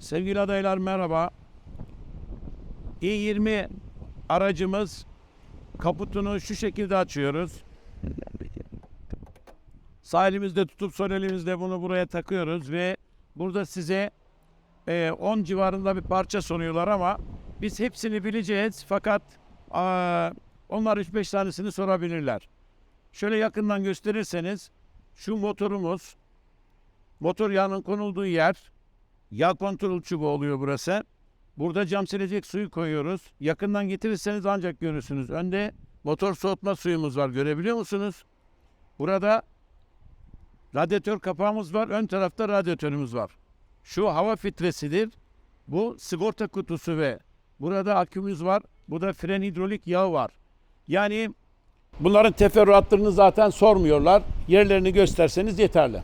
Sevgili adaylar merhaba. i20 aracımız kaputunu şu şekilde açıyoruz. Sağ elimizde tutup sol elimizde bunu buraya takıyoruz ve burada size e, 10 civarında bir parça soruyorlar ama biz hepsini bileceğiz fakat aa, onlar 3-5 tanesini sorabilirler. Şöyle yakından gösterirseniz şu motorumuz motor yağının konulduğu yer yağ kontrol çubuğu oluyor burası. Burada cam silecek suyu koyuyoruz. Yakından getirirseniz ancak görürsünüz. Önde motor soğutma suyumuz var. Görebiliyor musunuz? Burada radyatör kapağımız var. Ön tarafta radyatörümüz var. Şu hava filtresidir. Bu sigorta kutusu ve burada akümüz var. Burada fren hidrolik yağı var. Yani bunların teferruatlarını zaten sormuyorlar. Yerlerini gösterseniz yeterli.